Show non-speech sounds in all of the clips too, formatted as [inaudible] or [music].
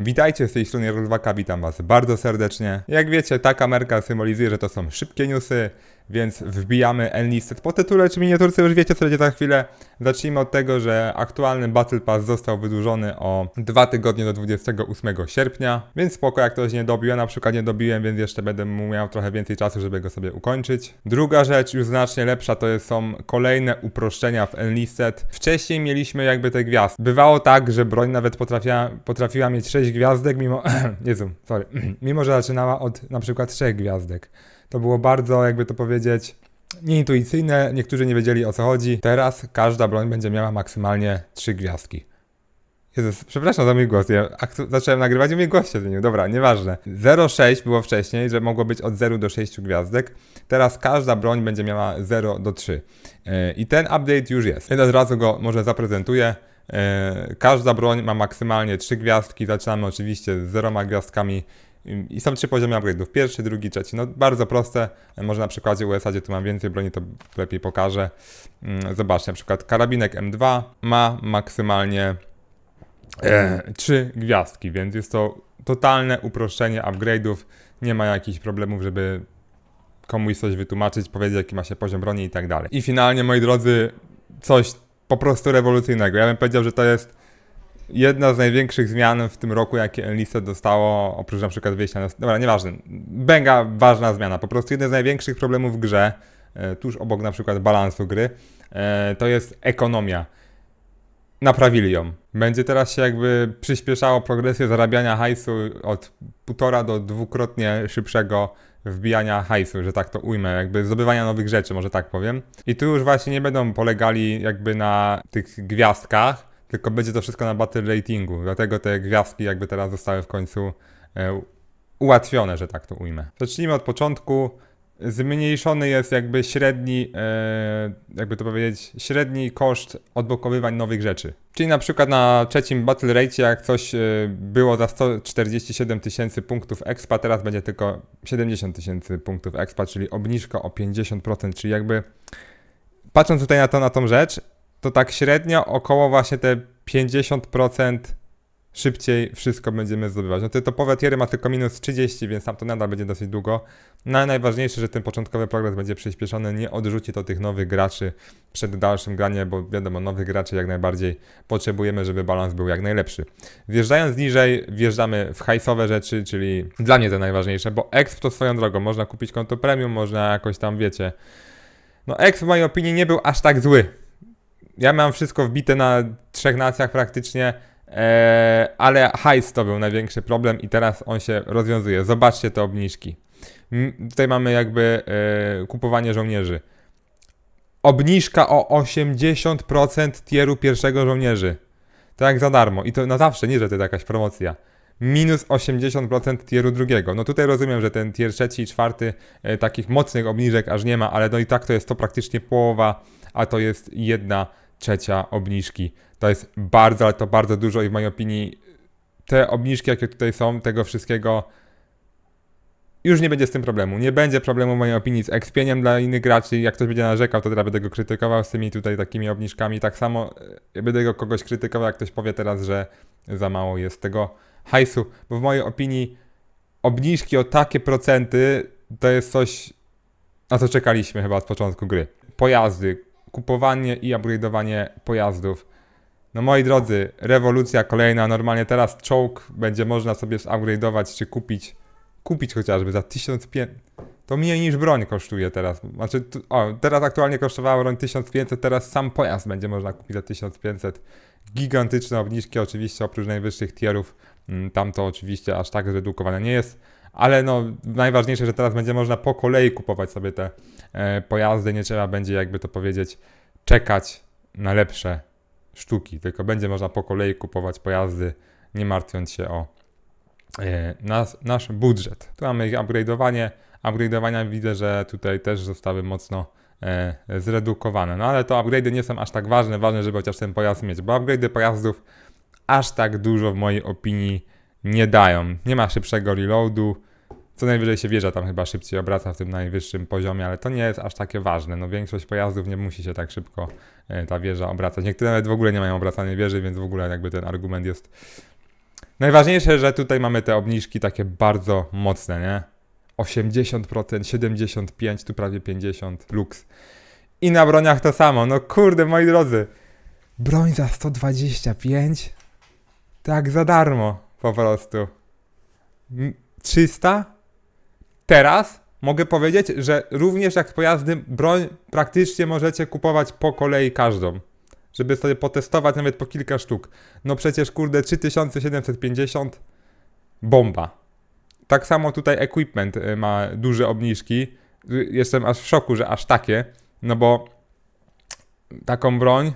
Witajcie z tej strony Rozwaka, witam was bardzo serdecznie. Jak wiecie, ta kamerka symbolizuje, że to są szybkie newsy, więc wbijamy Enlisted po tytule czy miniaturce, już wiecie co będzie za chwilę. Zacznijmy od tego, że aktualny Battle Pass został wydłużony o dwa tygodnie do 28 sierpnia, więc spoko jak ktoś nie dobił, ja na przykład nie dobiłem, więc jeszcze będę miał trochę więcej czasu, żeby go sobie ukończyć. Druga rzecz, już znacznie lepsza, to są kolejne uproszczenia w Enlisted. Wcześniej mieliśmy jakby te gwiazdy. Bywało tak, że broń nawet potrafiła, potrafiła mieć 6 gwiazdek, mimo... [clears throat] Jezu, sorry. [clears throat] mimo, że zaczynała od na przykład 3 gwiazdek. To było bardzo, jakby to powiedzieć, nieintuicyjne, niektórzy nie wiedzieli o co chodzi. Teraz każda broń będzie miała maksymalnie 3 gwiazdki. Jezus, przepraszam za mój głos. Ja zacząłem nagrywać i mój głos się zmienił. Dobra, nieważne. 0,6 było wcześniej, że mogło być od 0 do 6 gwiazdek. Teraz każda broń będzie miała 0 do 3. Yy, I ten update już jest. Więc od razu go może zaprezentuję. Yy, każda broń ma maksymalnie 3 gwiazdki. Zaczynamy oczywiście z 0 gwiazdkami. I są trzy poziomy upgrade'ów. Pierwszy, drugi, trzeci. No bardzo proste. Yy, Może na przykładzie USA, gdzie tu mam więcej broni, to lepiej pokażę. Yy, Zobaczcie, na przykład karabinek M2 ma maksymalnie e, trzy gwiazdki, więc jest to totalne uproszczenie upgrade'ów. Nie ma jakichś problemów, żeby komuś coś wytłumaczyć, powiedzieć jaki ma się poziom broni i tak dalej. I finalnie, moi drodzy, coś po prostu rewolucyjnego. Ja bym powiedział, że to jest jedna z największych zmian w tym roku, jakie Enlisted dostało, oprócz na przykład wyjścia na... Dobra, nieważne. Mega ważna zmiana. Po prostu jeden z największych problemów w grze, e, tuż obok na przykład balansu gry, e, to jest ekonomia naprawili ją. Będzie teraz się jakby przyspieszało progresję zarabiania hajsu od półtora do dwukrotnie szybszego wbijania hajsu, że tak to ujmę, jakby zdobywania nowych rzeczy, może tak powiem. I tu już właśnie nie będą polegali jakby na tych gwiazdkach, tylko będzie to wszystko na battle ratingu, dlatego te gwiazdki jakby teraz zostały w końcu e, ułatwione, że tak to ujmę. Zacznijmy od początku. Zmniejszony jest jakby średni, e, jakby to powiedzieć, średni koszt odblokowywań nowych rzeczy. Czyli na przykład na trzecim Battle Rate, jak coś e, było za 147 tysięcy punktów expa, teraz będzie tylko 70 tysięcy punktów expa, czyli obniżka o 50%, czyli jakby patrząc tutaj na to, na tą rzecz, to tak średnio około właśnie te 50% szybciej wszystko będziemy zdobywać. No te topowe tiery ma tylko minus 30, więc tam to nadal będzie dosyć długo. No ale najważniejsze, że ten początkowy progres będzie przyspieszony, nie odrzuci to tych nowych graczy przed dalszym graniem, bo wiadomo, nowych graczy jak najbardziej potrzebujemy, żeby balans był jak najlepszy. Wjeżdżając niżej, wjeżdżamy w hajsowe rzeczy, czyli dla mnie to najważniejsze, bo exp to swoją drogą, można kupić konto premium, można jakoś tam, wiecie... No exp w mojej opinii nie był aż tak zły. Ja mam wszystko wbite na trzech nacjach praktycznie, Eee, ale hajs to był największy problem i teraz on się rozwiązuje. Zobaczcie te obniżki. Tutaj mamy jakby e, kupowanie żołnierzy. Obniżka o 80% tieru pierwszego żołnierzy. To jak za darmo. I to na zawsze, nie że to jest jakaś promocja. Minus 80% tieru drugiego. No tutaj rozumiem, że ten tier trzeci i czwarty e, takich mocnych obniżek aż nie ma, ale no i tak to jest to praktycznie połowa, a to jest jedna trzecia obniżki. To jest bardzo, ale to bardzo dużo i w mojej opinii te obniżki, jakie tutaj są, tego wszystkiego już nie będzie z tym problemu. Nie będzie problemu w mojej opinii z expieniem dla innych graczy. Jak ktoś będzie narzekał, to teraz będę go krytykował z tymi tutaj takimi obniżkami. Tak samo e, będę go kogoś krytykował, jak ktoś powie teraz, że za mało jest tego hajsu, bo w mojej opinii obniżki o takie procenty to jest coś, na co czekaliśmy chyba od początku gry. Pojazdy, kupowanie i upgrade'owanie pojazdów. No moi drodzy, rewolucja kolejna. Normalnie teraz czołg będzie można sobie upgrade'ować czy kupić. Kupić chociażby za 1500. To mniej niż broń kosztuje teraz. Znaczy, o, teraz aktualnie kosztowała broń 1500, teraz sam pojazd będzie można kupić za 1500. Gigantyczne obniżki, oczywiście oprócz najwyższych tierów. Mm, Tam to oczywiście aż tak zredukowane nie jest. Ale no, najważniejsze, że teraz będzie można po kolei kupować sobie te e, pojazdy. Nie trzeba będzie, jakby to powiedzieć, czekać na lepsze sztuki, tylko będzie można po kolei kupować pojazdy, nie martwiąc się o e, nas, nasz budżet. Tu mamy upgrade'owanie. Upgrade'owania widzę, że tutaj też zostały mocno e, zredukowane. No ale to upgrade'y nie są aż tak ważne, ważne, żeby chociaż ten pojazd mieć, bo upgrade'y pojazdów aż tak dużo w mojej opinii nie dają. Nie ma szybszego reloadu. Co najwyżej się wieża tam chyba szybciej obraca w tym najwyższym poziomie, ale to nie jest aż takie ważne. No większość pojazdów nie musi się tak szybko e, ta wieża obracać. Niektóre nawet w ogóle nie mają obracanej wieży, więc w ogóle jakby ten argument jest Najważniejsze, że tutaj mamy te obniżki takie bardzo mocne, nie? 80%, 75%, tu prawie 50%, lux. I na broniach to samo, no kurde, moi drodzy. Broń za 125? Tak za darmo, po prostu. M- 300? Teraz mogę powiedzieć, że również jak pojazdy, broń praktycznie możecie kupować po kolei każdą. Żeby sobie potestować nawet po kilka sztuk. No przecież kurde 3750 bomba. Tak samo tutaj equipment y, ma duże obniżki. Y, Jestem aż w szoku, że aż takie. No bo taką broń,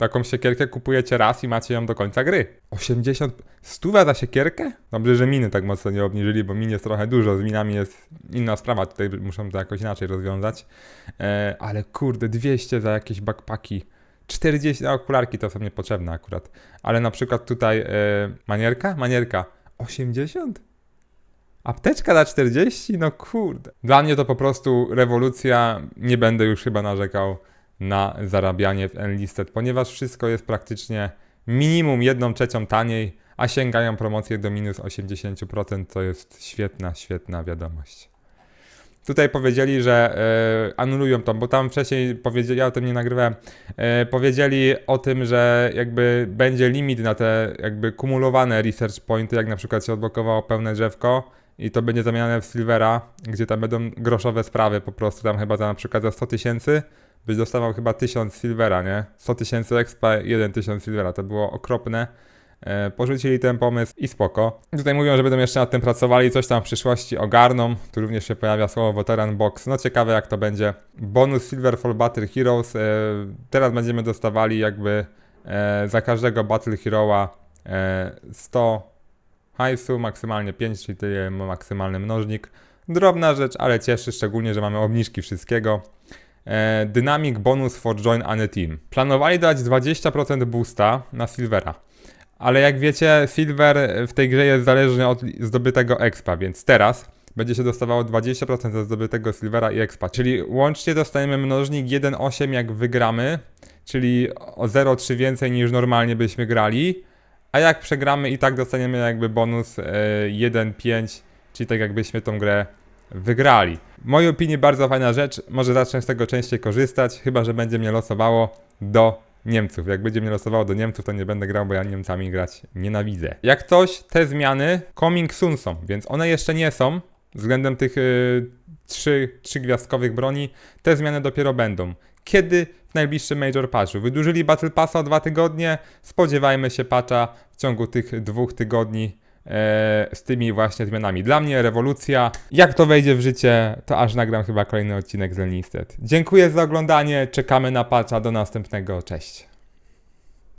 taką siekierkę kupujecie raz i macie ją do końca gry. 80... Stuwa za siekierkę? Dobrze, że miny tak mocno nie obniżyli, bo min jest trochę dużo. Z minami jest inna sprawa. Tutaj muszą to jakoś inaczej rozwiązać. E, ale kurde, 200 za jakieś backpacki. 40, no okularki to są niepotrzebne akurat. Ale na przykład tutaj e, manierka? Manierka. 80? Apteczka na 40? No kurde. Dla mnie to po prostu rewolucja. Nie będę już chyba narzekał na zarabianie w Enlisted, ponieważ wszystko jest praktycznie minimum jedną trzecią taniej, a sięgają promocje do minus 80%. To jest świetna, świetna wiadomość. Tutaj powiedzieli, że e, anulują to, bo tam wcześniej powiedzieli, ja o tym nie nagrywałem, e, powiedzieli o tym, że jakby będzie limit na te jakby kumulowane research pointy, jak na przykład się odblokowało pełne drzewko i to będzie zamieniane w silvera, gdzie tam będą groszowe sprawy po prostu, tam chyba za na przykład za 100 tysięcy byś dostawał chyba 1000 silvera, nie? 100 tysięcy expa, 1000 silvera, to było okropne. E, porzucili ten pomysł i spoko. Tutaj mówią, że będą jeszcze nad tym pracowali, coś tam w przyszłości ogarną. Tu również się pojawia słowo Veteran Box. No ciekawe jak to będzie. Bonus Silver for Battle Heroes. E, teraz będziemy dostawali jakby e, za każdego Battle Hero'a e, 100 hajsu, maksymalnie 5, czyli tyle maksymalny mnożnik. Drobna rzecz, ale cieszy, szczególnie, że mamy obniżki wszystkiego. E, Dynamic bonus for join any team. Planowali dać 20% boosta na Silvera. Ale jak wiecie, Silver w tej grze jest zależny od zdobytego expa, więc teraz będzie się dostawało 20% ze zdobytego Silvera i expa. Czyli łącznie dostajemy mnożnik 1,8 jak wygramy, czyli o 0,3 więcej niż normalnie byśmy grali. A jak przegramy i tak dostaniemy jakby bonus e, 1,5, czyli tak jakbyśmy tą grę wygrali. W mojej opinii bardzo fajna rzecz, może zacznę z tego częściej korzystać, chyba że będzie mnie losowało do Niemców. Jak będzie mnie losowało do Niemców, to nie będę grał, bo ja Niemcami grać nienawidzę. Jak coś, te zmiany coming soon są, więc one jeszcze nie są względem tych y, trzy, trzy gwiazdkowych broni. Te zmiany dopiero będą. Kiedy w najbliższym Major Patchu? Wydłużyli Battle Passa o dwa tygodnie. Spodziewajmy się patcha w ciągu tych dwóch tygodni z tymi właśnie zmianami. Dla mnie rewolucja. Jak to wejdzie w życie, to aż nagram chyba kolejny odcinek z Lenisted. Dziękuję za oglądanie. Czekamy na patcha. Do następnego. Cześć.